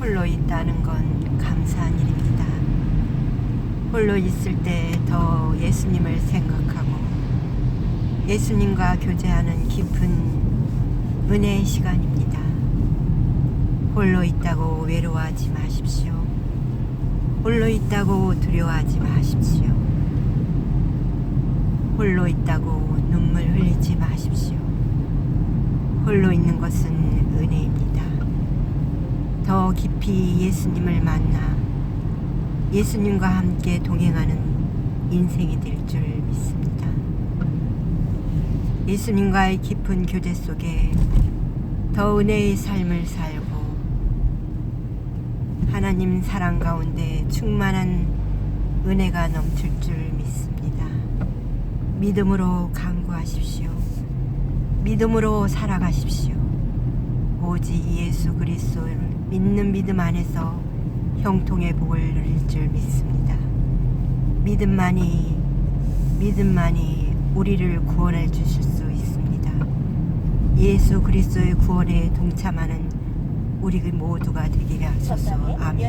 홀로 있다는 건 감사한 일입니다. 홀로 있을 때 더 예수님을 생각하고 예수님과 교제하는 깊은 은혜의 시간입니다. 홀로 있다고 외로워하지 마십시오. 홀로 있다고 두려워하지 마십시오. 홀로 있다고 눈물 흘리지 마십시오. 홀로 있는 것은 은혜입니다. 더 깊이 예수님을 만나 예수님과 함께 동행하는 인생이 될 줄 믿습니다. 예수님과의 깊은 교제 속에 더 은혜의 삶을 살고 하나님 사랑 가운데 충만한 은혜가 넘칠 줄 믿습니다. 믿음으로 강구하십시오. 믿음으로 살아가십시오. 오직 예수 그리스도를 믿는 믿음 안에서 형통의 복을 누릴 줄 믿습니다. 믿음만이 믿음만이 우리를 구원해 주실 수 있습니다. 예수 그리스도의 구원에 동참하는 우리 모두가 되게 하소서. 아멘.